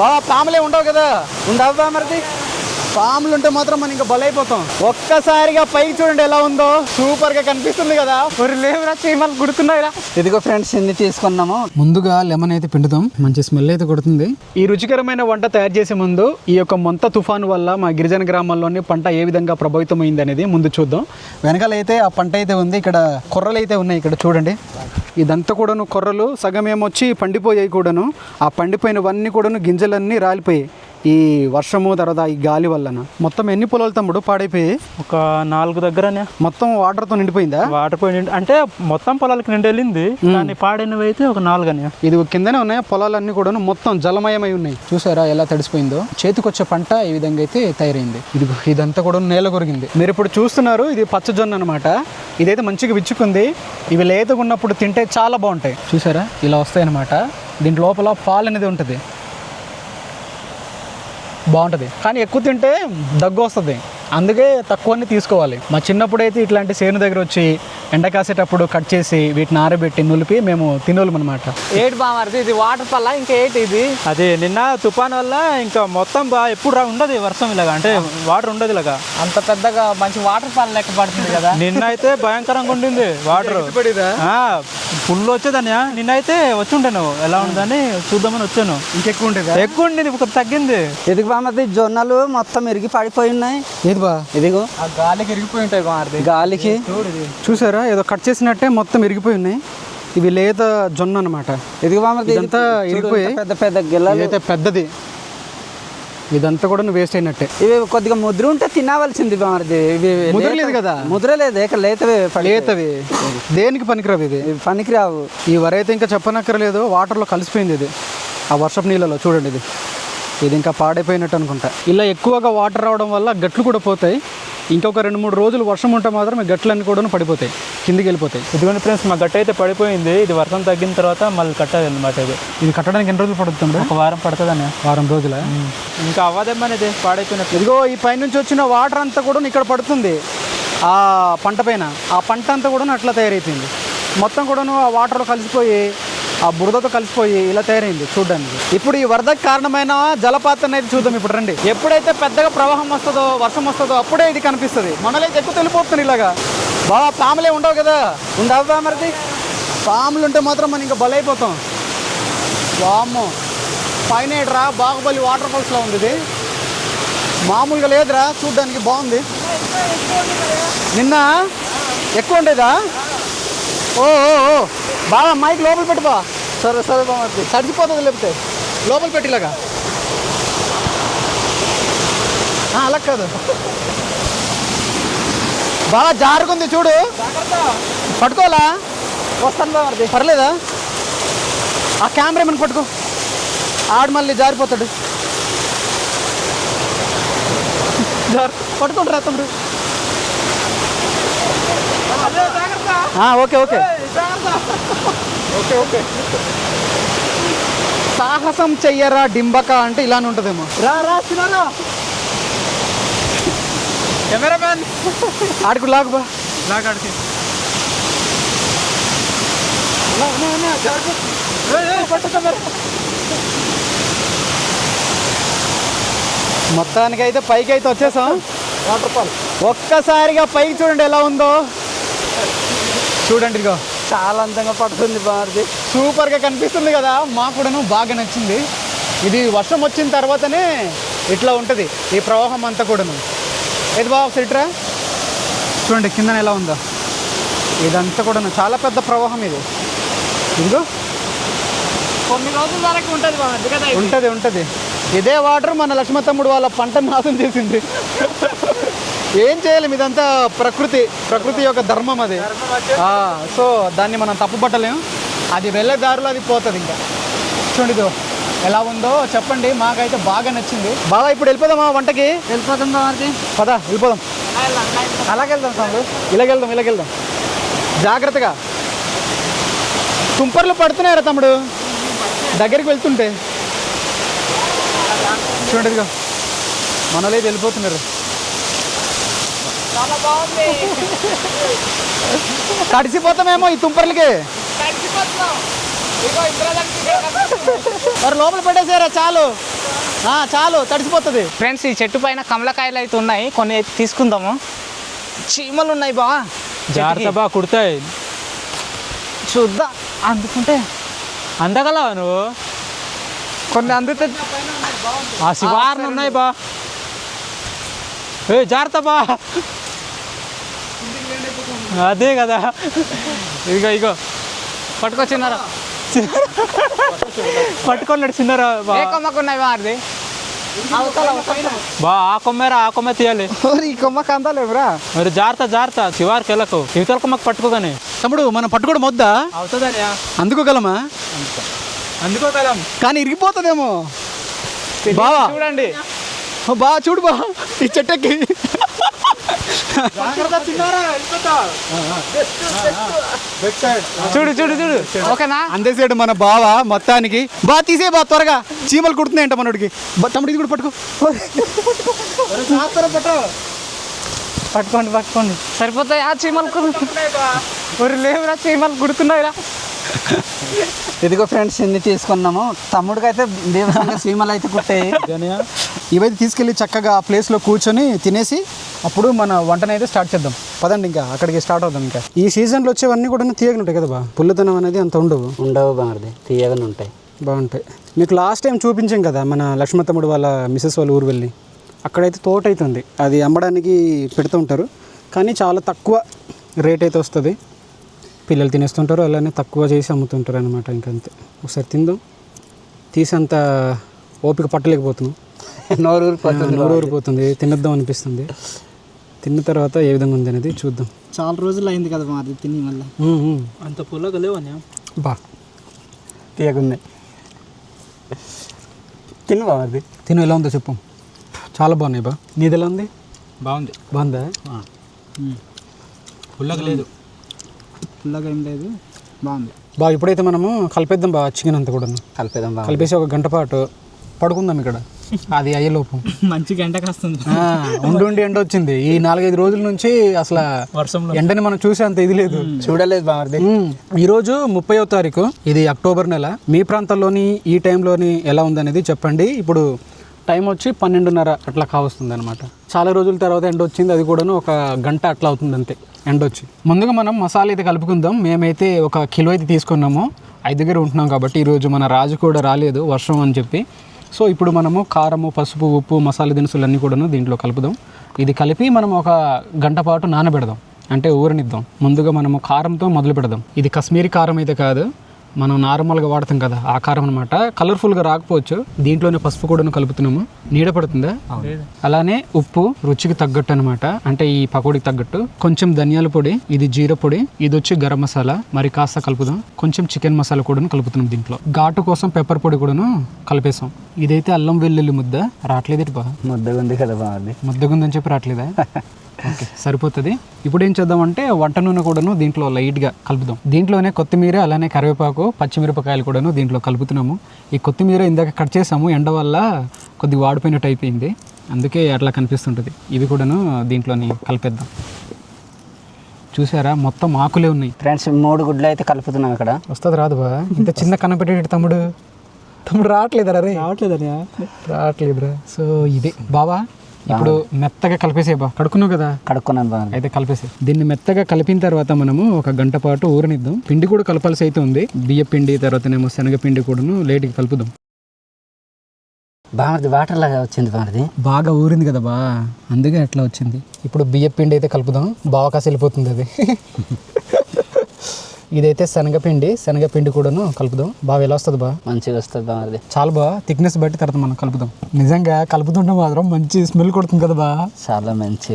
బాబా పాములే ఉండవు కదా. ఉండవు బామర్ది పాములు ఉంటే మాత్రం మనం ఇంకా బలైపోతాం. ఒక్కసారిగా పైకి చూడండి ఎలా ఉందో. సూపర్గా కనిపిస్తుంది కదా. మరి లేవురా చీమలు గుర్తున్నాయిరా ఇదిగో ఫ్రెండ్స్ ఎన్ని తీసుకున్నాము. ముందుగా లెమన్ అయితే పిండుతాం మంచి స్మెల్ అయితే కొడుతుంది. ఈ రుచికరమైన వంట తయారు చేసే ముందు ఈ యొక్క మొంత తుఫాను వల్ల మా గిరిజన గ్రామాల్లోని పంట ఏ విధంగా ప్రభావితమైంది అనేది ముందు చూద్దాం. వెనకాల అయితే ఆ పంట అయితే ఉంది ఇక్కడ కొర్రలు అయితే ఉన్నాయి ఇక్కడ చూడండి. ఇదంతా కూడాను కొర్రలు సగం ఏమొచ్చి పండిపోయాయి కూడాను. ఆ పండిపోయినవన్నీ కూడాను గింజలన్నీ రాలిపోయాయి. ఈ వర్షము తర్వాత ఈ గాలి వలన మొత్తం ఎన్ని పొలాలు తమ్ముడు పాడైపోయి ఒక నాలుగు దగ్గరనే. మొత్తం వాటర్తో నిండిపోయిందా? వాటర్ పోయి అంటే మొత్తం పొలాలకి నిండి వెళ్ళింది కానీ పాడినవి అయితే ఒక నాలుగు అని ఇది కిందనే ఉన్నాయి? పొలాలన్నీ కూడాను మొత్తం జలమయమై ఉన్నాయి. చూసారా ఎలా తడిసిపోయిందో? చేతికొచ్చే పంట ఈ విధంగా అయితే తయారైంది. ఇది ఇదంతా కూడా నేల కొరిగింది. మీరు ఇప్పుడు చూస్తున్నారు ఇది పచ్చజొన్న అనమాట ఇదైతే మంచిగా విచ్చుకుంది. ఇవి లేతగా ఉన్నప్పుడు తింటే చాలా బాగుంటాయి. చూసారా? ఇలా వస్తాయి అనమాట దీంట్ లోపల పాలు అనేది ఉంటుంది. బాగుంటుంది. కానీ ఎక్కువ తింటే దగ్గు వస్తుంది. అందుకే తక్కువని తీసుకోవాలి. మా చిన్నప్పుడు అయితే ఇట్లాంటి సేను దగ్గర వచ్చి ఎండ కాసేటప్పుడు కట్ చేసి వీటిని ఆరబెట్టి నులిపి మేము తినోళ్ళం అనమాట ఏటి బామర్ది ఇది వాటర్ పల్ల? ఇంకా ఏంటి ఇది? అది నిన్న తుఫాన్ వల్ల ఇంకా మొత్తం బా ఎప్పుడు రా ఉండదు వర్షం ఇలాగా. అంటే వాటర్ ఉండదు ఇలాగా. అంత పెద్దగా మంచి వాటర్ పల్ల లెక్క పడుతుంది కదా. నిన్న అయితే భయంకరంగా ఉండింది వాటర్. ఫుల్ వచ్చేదాన్ని నిన్న అయితే వచ్చి ఉండే నువ్వు ఎలా ఉందని చూద్దామని వచ్చాను. ఇంకెక్కువ ఉండేదా? ఎక్కువ ఉండేది ఇప్పుడు తగ్గింది. ఎదుగు బామది జొన్నలు మొత్తం ఇరిగి పడిపోయి ఉన్నాయి. బా ఇదిగో. ఆ గాలికి ఇరిగిపోయి ఉంటాయి గాలికి. చూసారా? ఏదో కట్ చేసినట్టే మొత్తం ఇరిగిపోయి ఉన్నాయి. ఇవి లేత జొన్న అనమాట ఇదంతా ఇరిగిపోయి పెద్ద పెద్ద గిల్లలు. ఇదైతే పెద్దది. ఇదంతా కూడా వేస్ట్ అయినట్టే. ఇవి కొద్దిగా ముద్ర ఉంటే తినవలసింది బామది ఇవి ముద్ర లేత- లేదు కదా? ముద్ర లేదు ఇక లేతవే లేతవి. దేనికి పనికిరావు ఇది? ఇవి పనికిరావు. ఈ వరి అయితే ఇంకా చెప్పనక్కర్లేదు వాటర్లో కలిసిపోయింది ఇది. ఆ వర్షపు నీళ్ళలో చూడండి ఇది. ఇది ఇంకా పాడైపోయినట్టు అనుకుంటా. ఇలా ఎక్కువగా వాటర్ రావడం వల్ల గట్లు కూడా పోతాయి. ఇంకొక రెండు మూడు రోజులు వర్షం ఉంటే మాత్రం గట్లన్నీ కూడా పడిపోతాయి. కిందికి వెళ్ళిపోతాయి. ఇదిగోండి ఫ్రెండ్స్ మా గట్ట అయితే పడిపోయింది. ఇది వర్షం తగ్గిన తర్వాత మళ్ళీ కట్టాలి అనమాట ఇది. ఇది కట్టడానికి ఎన్ని రోజులు పడుతుంది ఒక వారం పడుతుందని వారం రోజుల? ఇంకా అవ్వదేమని ఇది పాడైపోయినట్టు ఇదిగో ఈ పైనుంచి వచ్చిన వాటర్ అంతా కూడా ఇక్కడ పడుతుంది. ఆ పంట పైన. ఆ పంట అంతా కూడా అట్లా తయారైపోయింది. మొత్తం కూడాను ఆ వాటర్లో కలిసిపోయి ఆ బురదతో కలిసిపోయి ఇలా తయారైంది చూడడానికి. ఇప్పుడు ఈ వరదకు కారణమైన జలపాతం అనేది చూద్దాం ఇప్పుడు రండి. ఎప్పుడైతే పెద్దగా ప్రవాహం వస్తుందో వర్షం వస్తుందో అప్పుడే ఇది కనిపిస్తుంది. మనలైతే ఎక్కువ తెలిపోతుంది ఇలాగా. బాగా పాములే ఉండవు కదా. ఉండవుదా మరిది పాములు ఉంటే మాత్రం మనం ఇంకా బలైపోతాం. వామ్మో. పైన రా బాహుబలి వాటర్ ఫాల్స్లో ఉంది ఇది మామూలుగా లేదురా చూడ్డానికి బాగుంది. నిన్న ఎక్కువ ఉండేదా? ఓ ఓ ఓ. బాగా మైక్ లోపల పెట్టుబా సరే సరే బాగుంది తడిచిపోతుంది లేకపోతే. లోపల పెట్టిలాగా అలా కాదు. బాగా జారుకుంది చూడు. పట్టుకోవాలా? వస్తాను బాగా పర్లేదా? ఆ కెమెరా ఏమైనా పట్టుకో. ఆడు మళ్ళీ జారిపోతాడు. జారు పట్టుకుంటారా తమ్ముడు? Okay okay. Okay okay. సాహసం చెయ్యరా డింబక అంటే ఇలానే ఉంటుందేమో. రా కెమెరామ్యాన్. ఆడికి లాగు బా. మొత్తానికి అయితే పైకి అయితే వచ్చేసాం. Waterfall. ఒక్కసారిగా పైకి చూడండి ఎలా ఉందో. చూడండి ఇదిగో. చాలా అందంగా పడుతుంది బామది సూపర్గా కనిపిస్తుంది కదా. మాకు కూడాను బాగా నచ్చింది. ఇది వర్షం వచ్చిన తర్వాతనే ఇట్లా ఉంటుంది. ఈ ప్రవాహం అంతా కూడాను. ఏది బాగా సిట్రా చూడండి కిందన ఎలా ఉందో. ఇదంతా కూడాను. చాలా పెద్ద ప్రవాహం ఇది. ఇదిగో. కొన్ని రోజుల వరకు ఉంటుంది. ఉంటుంది ఉంటుంది. ఇదే వాటర్ మన లక్ష్మ తమ్ముడు వాళ్ళ పంట నాశనం చేసింది. ఏం చేయలేం ఇదంతా ప్రకృతి ప్రకృతి యొక్క ధర్మం అది. సో దాన్ని మనం తప్పుపట్టలేం. అది వెళ్ళే దారిలో అది పోతుంది ఇంకా. చూడండి ఇదో ఎలా ఉందో చెప్పండి. మాకైతే బాగా నచ్చింది. బాగా ఇప్పుడు వెళ్ళిపోదామా వంటకి? వెళ్ళిపోతుంది బామది పదా వెళ్ళిపోదాం. అలాగే వెళ్దాం తమ్ముడు ఇలాగెళ్దాం ఇలాగెళ్దాం. జాగ్రత్తగా. తుంపర్లు పడుతున్నాయరా తమ్ముడు. దగ్గరికి వెళ్తుంటే. చూడండి మనలైతే వెళ్ళిపోతున్నారు. తడిసిపోతామేమో ఈ తుంపర్లకి. మరి లోపల పెట్టేసారా చాలు. ఆ, చాలు తడిసిపోతుంది. ఫ్రెండ్స్ ఈ చెట్టు పైన కమలకాయలు అయితే ఉన్నాయి కొన్ని అయితే తీసుకుందాము. చీమలు ఉన్నాయి బా జాగ్రత్త బా కుడతాయి. చూద్దాం అందుకుంటే. అందగలవా నువ్వు? కొన్ని అందుతే ఆ శివార్లు ఉన్నాయి బా. ఏ జాగ్రత్త బా. అదే కదా. ఇదిగో ఇగో పట్టుకొచ్చినారా పట్టుకున్నాడు చిన్నరా బా. ఏ కొమ్మకు ఉన్నాయి బామర్ది బా ఆ కొమ్మేరా ఆ కొమ్మ తీయాలి. ఈ కొమ్మకి అందాలేవురా మరి జాగ్రత్త జాగ్రత్త. శివార్కి వెళ్ళకు. ఇవతల కొమ్మకి పట్టుకోగానే. తమ్ముడు మనం పట్టుకోవడం వద్దా? అవుతుందని అందుకోగలమా అందుకోగలం కానీ ఇరిగిపోతుందేమో. బావా. చూడండి. బా చూడు బా. ఈ చెట్టెక్కి చూడు చూడు చూడు. ఓకేనా? అందేసాడు మన బావ మొత్తానికి బా తీసే బా త్వరగా. చీమలు కుడుతున్నాయంట మనోడికి. తమ్ముడు ఇది కూడా పట్టుకో. పట్టుకోండి పట్టుకోండి. సరిపోతాయి ఆ చీమలు లేవురా చీమలు గుడుతున్నాయిరా ఇదిగో ఫ్రెండ్స్ ఇన్ని తీసుకున్నాము. తమ్ముడికి అయితే దేవసంగా సీమలు అయితే కుట్టాయి. ఇవైతే తీసుకెళ్ళి చక్కగా ఆ ప్లేస్లో కూర్చొని తినేసి అప్పుడు మన వంటనైతే అయితే స్టార్ట్ చేద్దాం. పదండి ఇంకా అక్కడికి స్టార్ట్ అవుదాం ఇంకా. ఈ సీజన్లో వచ్చేవన్నీ కూడా తీయగా ఉంటాయి కదా బా? పుల్లతనం అనేది అంత ఉండవు. ఉండవు బామర్ది తీయగానే ఉంటాయి. బాగుంటాయి. మీకు లాస్ట్ టైం చూపించాం కదా మన లక్ష్మణ తమ్ముడు వాళ్ళ మిసెస్ వాళ్ళ ఊరు వెళ్ళి. అక్కడైతే తోట అవుతుంది అది అమ్మడానికి పెడుతూ ఉంటారు. కానీ చాలా తక్కువ రేట్ అయితే వస్తుంది. పిల్లలు తినేస్తుంటారు అలానే తక్కువ చేసి అమ్ముతుంటారు అనమాట ఇంకంతే ఒకసారి తిందాం. తీసి అంత ఓపిక పట్టలేకపోతున్నాం. నోరు ఊరిపోతుంది నోరు ఊరిపోతుంది తినద్దాం అనిపిస్తుంది. తిన్న తర్వాత ఏ విధంగా ఉంది అనేది చూద్దాం. చాలా రోజులు అయింది కదా మరి తిని మళ్ళీ. అంత పుల్లగా లేవని బా. తీయగున్నాయి తిను బామర్ది తిను ఎలా ఉందో చెప్పు. చాలా బాగున్నాయి బా. నీది ఎలా ఉంది? బాగుంది. బాగుందా? పుల్లగా లేదు. పుల్లగా ఏం లేదు. బాగుంది. బా ఇప్పుడైతే మనము కలిపేద్దాం బా చికెన్ అంతా కూడా కలిపేదాం బాగా కలిపేసి ఒక గంట పాటు పడుకుందాం ఇక్కడ. అది అయ్యేలోపు మంచి గంటకు వస్తుంది ఆ, ఉండి ఉండి ఎండ వచ్చింది. ఈ నాలుగైదు రోజుల నుంచి అసలు వర్షంలో. ఎండని మనం చూసే అంత ఇది లేదు. చూడలేదు బామర్ది ఉమ్, ఈరోజు ముప్పైవ తారీఖు ఇది అక్టోబర్ నెల. మీ ప్రాంతంలోని ఈ టైంలోని ఎలా ఉందనేది చెప్పండి. ఇప్పుడు టైం వచ్చి పన్నెండున్నర అట్లా కావస్తుంది అనమాట చాలా రోజుల తర్వాత ఎండ వచ్చింది అది కూడాను ఒక గంట అట్లా అవుతుంది అంతే ఎండ వచ్చి ముందుగా మనం మసాలా అయితే కలుపుకుందాం. మేమైతే ఒక కిలో అయితే తీసుకున్నాము. ఐదు దగ్గర ఉంటున్నాం కాబట్టి ఈరోజు మన రాజు కూడా రాలేదు వర్షం అని చెప్పి. సో ఇప్పుడు మనము కారము పసుపు ఉప్పు మసాలా దినుసులు అన్నీ కూడాను దీంట్లో కలుపుదాం. ఇది కలిపి మనం ఒక గంట పాటు నానబెడదాం. అంటే ఊరనిద్దాం. ముందుగా మనము కారంతో మొదలు పెడదాం ఇది కశ్మీరీ కారం అయితే కాదు. మనం నార్మల్గా వాడతాం కదా ఆ కారం అనమాట కలర్ఫుల్గా రాకపోవచ్చు. దీంట్లోనే పసుపు కూడా కలుపుతున్నాము. నీడ పడుతుందా? అలానే ఉప్పు రుచికి తగ్గట్టు అనమాట అంటే ఈ పకోడీకి తగ్గట్టు. కొంచెం ధనియాల పొడి ఇది జీర పొడి ఇది వచ్చి గరం మసాలా. మరి కాస్త కలుపుదాం. కొంచెం చికెన్ మసాలా కూడా కలుపుతున్నాం దీంట్లో. ఘాటు కోసం పెప్పర్ పొడి కూడాను కలిపేసాం. ఇదైతే అల్లం వెల్లుల్లి ముద్ద. రావట్లేదు బా? ముద్దగా ఉంది కదా బామర్ది ముద్దగుందని చెప్పి రావట్లేదా? సరిపోతుంది. ఇప్పుడు ఏం చేద్దామంటే వంట నూనె కూడాను దీంట్లో లైట్గా కలుపుదాం. దీంట్లోనే కొత్తిమీర అలానే కరివేపాకు పచ్చిమిరపకాయలు కూడాను దీంట్లో కలుపుతున్నాము. ఈ కొత్తిమీర ఇందాక కట్ చేసాము ఎండ వల్ల కొద్దిగా వాడిపోయినట్టు అయిపోయింది. అందుకే అట్లా కనిపిస్తుంటుంది. ఇవి కూడాను దీంట్లోని కలిపేద్దాం. చూసారా? మొత్తం ఆకులే ఉన్నాయి. ఫ్రెండ్స్ మూడు గుడ్లు అయితే కలుపుతున్నాం ఇక్కడ. వస్తుంది రాదు బా. ఇంత చిన్న కనపెట్టేటి తమ్ముడు? తమ్ముడు రావట్లేదురా రే. రావట్లేదని రావట్లేదురా. సో ఇది. బావా? ఇప్పుడు మెత్తగా కలిపేసే బా కడుక్కున్నావు కదా? కడుక్కున్నాను బామర్ది అయితే కలిపేసి దీన్ని మెత్తగా కలిపిన తర్వాత మనము ఒక గంట పాటు ఊరనిద్దాం. పిండి కూడా కలపాల్సి అయితే ఉంది. బియ్య పిండి తర్వాతనేమో శనగపిండి కూడాను లేట్కి కలుపుదాం. బామర్ది వాటర్ లాగా వచ్చింది బామర్ది. బాగా ఊరింది కదా బా. అందుకే అట్లా వచ్చింది. ఇప్పుడు బియ్య పిండి అయితే కలుపుదాం. బాగా కాసి వెళ్ళిపోతుంది అది. ఇదైతే శనగపిండి శనగపిండి కూడాను కలుపుదాం. బాగా ఎలా వస్తుంది బా మంచిగా వస్తుంది బామర్ది చాలా బా థిక్నెస్ బట్టి తర్వాత మనం కలుపుదాం. నిజంగా కలుపుతుంటే మాత్రం మంచి స్మెల్ కొడుతుంది కదా బా చాలా మంచి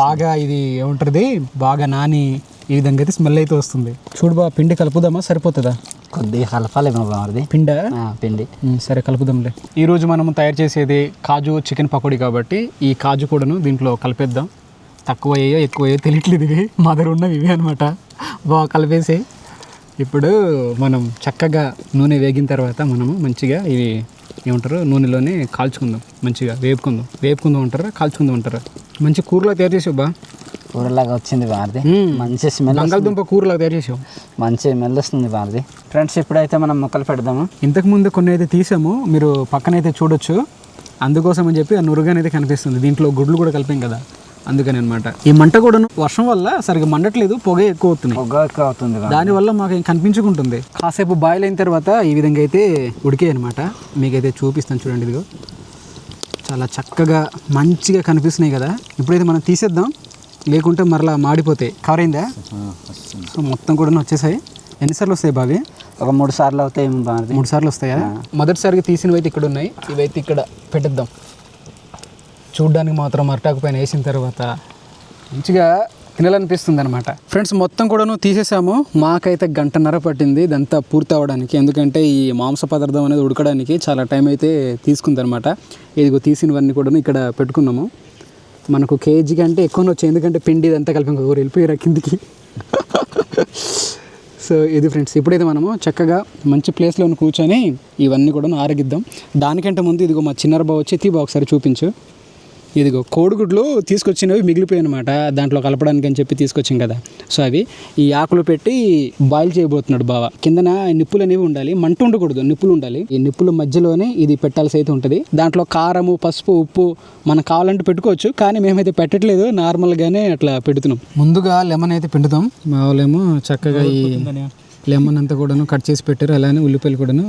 బాగా ఇది ఏముంటుంది? బాగా నాని ఈ విధంగా అయితే స్మెల్ అయితే వస్తుంది. చూడు బా పిండి కలుపుదామా? సరిపోతుందా? కొద్దిగా కలపాలేమో బామర్ది పిండ? ఆ, పిండి. సరే కలుపుదాంలే. ఈ రోజు మనం తయారు చేసేది కాజు చికెన్ పకోడీ కాబట్టి ఈ కాజు కూడాను దీంట్లో కలిపేద్దాం. తక్కువ అయ్యో ఎక్కువ అయ్యో తెలియట్లేదు ఇవి మా దగ్గర ఉన్నవి ఇవి అనమాట బాగా కలిపేసి. ఇప్పుడు మనం చక్కగా నూనె వేగిన తర్వాత మనము మంచిగా ఇవి ఏమంటారు నూనెలోనే కాల్చుకుందాం. మంచిగా వేపుకుందాం. వేపుకుందాం అంటారా కాల్చుకుందాం అంటారా? మంచి కూరలో తయారు చేసావు బా. కూరలాగా వచ్చింది మ్మ్. మంచి స్మెల్ బంగాళదుంప కూరలా తయారు చేసావు. మంచి స్మెల్ వస్తుంది బామర్ది ఫ్రెండ్స్ ఇప్పుడైతే మనం ముక్కలు పెడదాము. ఇంతకుముందు కొన్ని అయితే తీసాము మీరు పక్కనైతే చూడొచ్చు. అందుకోసం అని చెప్పి ఆ నురుగు అనేది కనిపిస్తుంది. దీంట్లో గుడ్లు కూడా కలిపాం కదా. అందుకని అనమాట ఈ మంట కూడా వర్షం వల్ల సరిగ్గా మండట్లేదు పొగ ఎక్కువ అవుతుంది పొగ ఎక్కువ అవుతుంది. దానివల్ల మాకు ఏం కనిపించుకుంటుంది. కాసేపు బాయిల్ అయిన తర్వాత ఈ విధంగా అయితే ఉడికాయి అనమాట మీకైతే చూపిస్తాను చూడండి ఇదిగో. చాలా చక్కగా మంచిగా కనిపిస్తున్నాయి కదా. ఇప్పుడైతే మనం తీసేద్దాం. లేకుంటే మరలా మాడిపోతాయి కవర్ అయిందా? సో మొత్తం కూడా వచ్చేసాయి. ఎన్నిసార్లు వస్తాయి బావి? ఒక మూడు సార్లు అవుతాయి మూడు సార్లు వస్తాయా? మొదటిసారిగా తీసినవి అయితే ఇక్కడ ఉన్నాయి ఇవైతే ఇక్కడ పెట్టిద్దాం. చూడ్డానికి మాత్రం అరటాకు పైన వేసిన తర్వాత మంచిగా తినాలనిపిస్తుంది అనమాట ఫ్రెండ్స్ మొత్తం కూడాను తీసేసాము. మాకైతే గంటన్నర పట్టింది. ఇదంతా పూర్తి అవ్వడానికి. ఎందుకంటే ఈ మాంస పదార్థం అనేది ఉడకడానికి చాలా టైం అయితే తీసుకుంది అనమాట ఇదిగో తీసినవన్నీ కూడాను ఇక్కడ పెట్టుకున్నాము. మనకు కేజీ కంటే ఎక్కువనే వచ్చాయి ఎందుకంటే పిండి ఇదంతా కలిపి ఇంకొకరు వెళ్ళిపోయారు కిందికి. సో ఇది ఫ్రెండ్స్ ఇప్పుడైతే మనము చక్కగా మంచి ప్లేస్లో కూర్చొని ఇవన్నీ కూడా ఆరగిద్దాం. దానికంటే ముందు ఇదిగో మా చిన్నర బావ వచ్చి తీ బావ ఒకసారి చూపించు. ఇదిగో కోడిగుడ్లు తీసుకొచ్చినవి మిగిలిపోయాయి అనమాట దాంట్లో కలపడానికి అని చెప్పి తీసుకొచ్చాం కదా. సో అవి ఈ ఆకులు పెట్టి బాయిల్ చేయబోతున్నాడు బావ. కిందన నిప్పులు అనేవి ఉండాలి. మంట ఉండకూడదు. నిప్పులు ఉండాలి. ఈ నిప్పుల మధ్యలోనే ఇది పెట్టాల్సి అయితే ఉంటుంది. దాంట్లో కారము పసుపు ఉప్పు మనకు కావాలంటే పెట్టుకోవచ్చు. కానీ మేమైతే పెట్టట్లేదు. నార్మల్గానే అట్లా పెడుతున్నాం. ముందుగా లెమన్ అయితే పిండుతాం. మా వాళ్ళేమో చక్కగా ఈ లెమన్ అంతా కూడాను కట్ చేసి పెట్టారు. అలానే ఉల్లిపాయలు కూడాను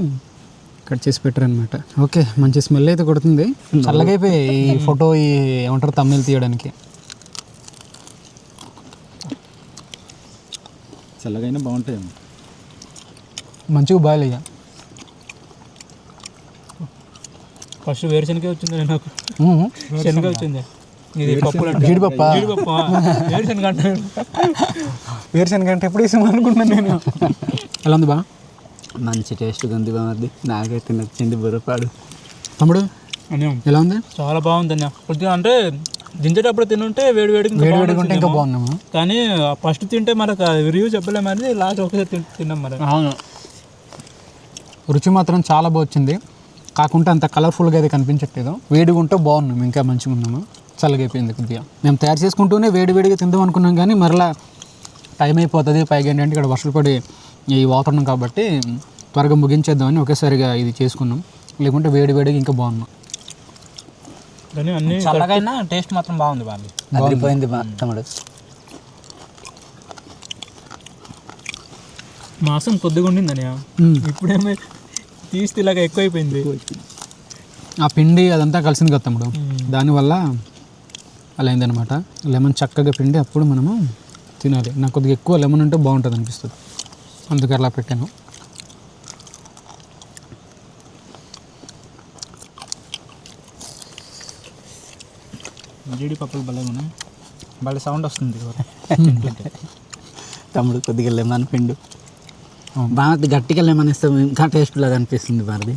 కట్ చేసి పెట్టారు అనమాట ఓకే మంచి స్మెల్ అయితే కొడుతుంది. చల్లగా అయిపోయి ఈ ఫోటో ఈ ఏమంటారు తమ్మిల్ తీయడానికి. చల్లగైనా బాగుంటాయి మంచిగా బాయిల్ అయ్యా. ఫస్ట్ వేరుశనగ వచ్చింది నాకు. శనగ వచ్చింది. ఇది పప్పు జీడిపప్ప? జీడిపప్పు. వేరుశనగ అంటే వేరుశనగ అంటే ఎప్పుడు వేసాము అనుకుంటున్నాను నేను. ఎలా ఉంది బా? మంచి టేస్ట్గా ఉంది బాగుంది నాకైతే నచ్చింది బుర్రపాడు. తమ్ముడు ఎలా ఉంది? చాలా బాగుంది అన్న కొద్దిగా అంటే దించేటప్పుడు తినుంటే వేడి వేడికి వేడి వేడిగా ఉంటే ఇంకా. బాగున్నాము కానీ ఫస్ట్ తింటే మనకు రివ్యూ చెప్పలేము అని లాస్ట్ ఒకసారి తిన్- తిన్నాం మరి అవును. రుచి మాత్రం చాలా బాగా వచ్చింది. కాకుంటే అంత కలర్ఫుల్గా అయితే కనిపించట్లేదు. వేడిగా ఉంటే బాగున్నాం ఇంకా మంచిగా ఉన్నాము చల్లగా అయిపోయింది కొద్దిగా. మేము తయారు చేసుకుంటూనే వేడి వేడిగా తిందాం అనుకున్నాం కానీ మరలా టైం అయిపోతుంది. పైగా ఏంటంటే ఇక్కడ వర్షాలు పడి ఈ వాతావరణం కాబట్టి త్వరగా ముగించేద్దామని ఒకేసారిగా ఇది చేసుకున్నాం. లేకుంటే వేడి వేడిగా ఇంకా బాగున్నాం. కానీ అన్ని చల్లగైనా టేస్ట్ మాత్రం బాగుంది బాబు. అదిరిపోయింది తమ్ముడు. మాసం కొద్దిగా ఉండిందని. ఇప్పుడేమో తీస్తే ఇలాగ ఎక్కువైపోయింది. ఆ పిండి అదంతా కలిసింది కదా తమ్ముడు. దానివల్ల అలా అయిందనమాట లెమన్ చక్కగా పిండి అప్పుడు మనము తినాలి. నాకు కొద్దిగా ఎక్కువ లెమన్ ఉంటే బాగుంటుంది అనిపిస్తుంది. అందుకే అలా పెట్టాను. జీడిపప్పులు భలే ఉన్నాయి. భలే సౌండ్ వస్తుంది తమ్ముడు కొద్దిగా లెమన్ పిండు. బాగా గట్టిగా లెమన్ ఇస్తే ఇంకా టేస్ట్ లాగా అనిపిస్తుంది బామర్ది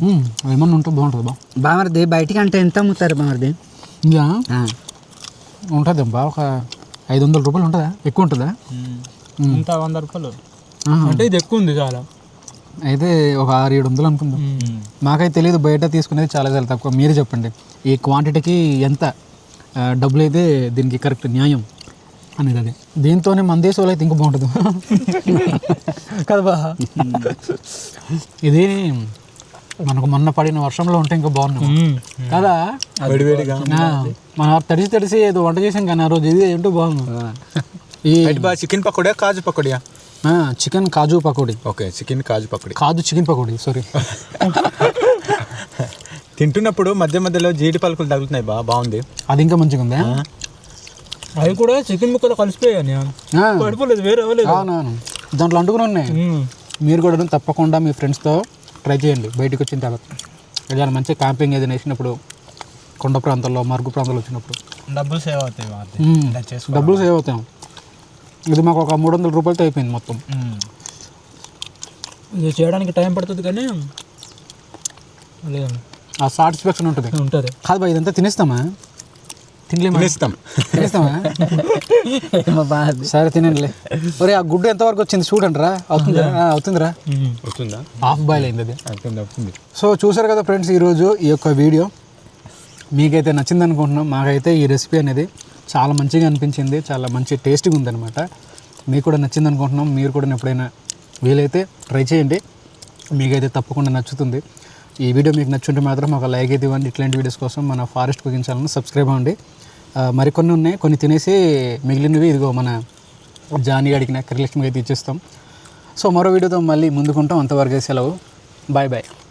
లెమన్ ఉంటే బాగుంటుంది బా. బామర్ది బయటికి అంటే ఎంత అమ్ముతారు బామర్ది ఇంకా ఆ, ఉంటుంది బా ఒక ఐదు వందల రూపాయలు ఉంటుందా? ఎక్కువ ఉంటుందా? ఇంత వంద రూపాయలు. అంటే ఇది ఎక్కువ ఉంది చాలా. అయితే ఒక ఆరు ఏడు వందలు అనుకుందాం. మాకైతే తెలియదు బయట తీసుకునేది చాలా చాలా తక్కువ. మీరే చెప్పండి ఈ క్వాంటిటీకి ఎంత డబ్బులు అయితే దీనికి కరెక్ట్ న్యాయం అనేది అది. దీంతోనే మన దేశం వాళ్ళు అయితే ఇంకా బాగుంటుంది. కదా బా ఇది మనకు మొన్న పడిన వర్షంలో ఉంటే ఇంకా బాగున్నాం. కదా? మన తడిసి తడిసి ఏదో వంట చేసాం కానీ ఆ రోజు ఇది ఏంటో బాగుంది. ఈ చికెన్ పకోడియా కాజు పకోడియా చికెన్ కాజు పకోడీ. ఓకే చికెన్ కాజు పకోడి. కాజు చికెన్ పకోడీ సారీ తింటున్నప్పుడు మధ్య మధ్యలో జీడి పలుకులు తగులుతున్నాయి బా బాగుంది. అది ఇంకా మంచిగా ఉందా? అవి కూడా చికెన్ ముక్కలు కలిసిపోయాయి ఆ, పడిపోలేదు వేరే అవ్వలేదు. దాంట్లో అంటుకుని ఉన్నాయి. మీరు కూడా తప్పకుండా మీ ఫ్రెండ్స్తో ట్రై చేయండి బయటకు వచ్చిన తర్వాత. ఏదైనా మంచి క్యాంపింగ్ ఏదైనా వేసినప్పుడు కొండ ప్రాంతాల్లో మరుగు ప్రాంతాల్లో వచ్చినప్పుడు. డబ్బులు సేవ్ అవుతాయి డబ్బులు సేవ్ అవుతాం. ఇది మాకు ఒక మూడు వందల రూపాయలతో అయిపోయింది మొత్తం. ఇది చేయడానికి టైం పడుతుంది కానీ ఆ సాటిస్ఫాక్షన్ ఉంటుంది. ఉంటుంది. కాదు బా ఇదంతా తినేస్తామా? తినలేమా? తినేస్తాం. తినేస్తామా? సరే తినండిలే. ఒరే ఆ గుడ్డు ఎంతవరకు వచ్చింది చూడండి రా అవుతుందా? అవుతుందిరా. హాఫ్ బాయిల్ అయింది అది. అవుతుంది అవుతుంది. సో చూసారు కదా ఫ్రెండ్స్ ఈరోజు ఈ యొక్క వీడియో. మీకైతే నచ్చింది అనుకుంటున్నాం మాకైతే ఈ రెసిపీ అనేది చాలా మంచిగా అనిపించింది చాలా మంచి టేస్ట్గా ఉందన్నమాట. మీకు కూడా నచ్చింది అనుకుంటున్నాం మీరు కూడా ఎప్పుడైనా వీలైతే ట్రై చేయండి. మీకైతే తప్పకుండా నచ్చుతుంది. ఈ వీడియో మీకు నచ్చుంటే మాత్రం ఒక లైక్ అయితే ఇవ్వండి. ఇట్లాంటి వీడియోస్ కోసం మన ఫారెస్ట్ కుకింగ్ ఛానల్ని సబ్స్క్రైబ్ అవ్వండి. మరికొన్ని ఉన్నాయి కొన్ని తినేసి మిగిలినవి ఇదిగో మన జానీ అడిగిన కరిలక్ష్మికి అయితే ఇచ్చేస్తాం. సో మరో వీడియోతో మళ్ళీ ముందుకుంటాం. అంతవరకు సెలవు. Bye bye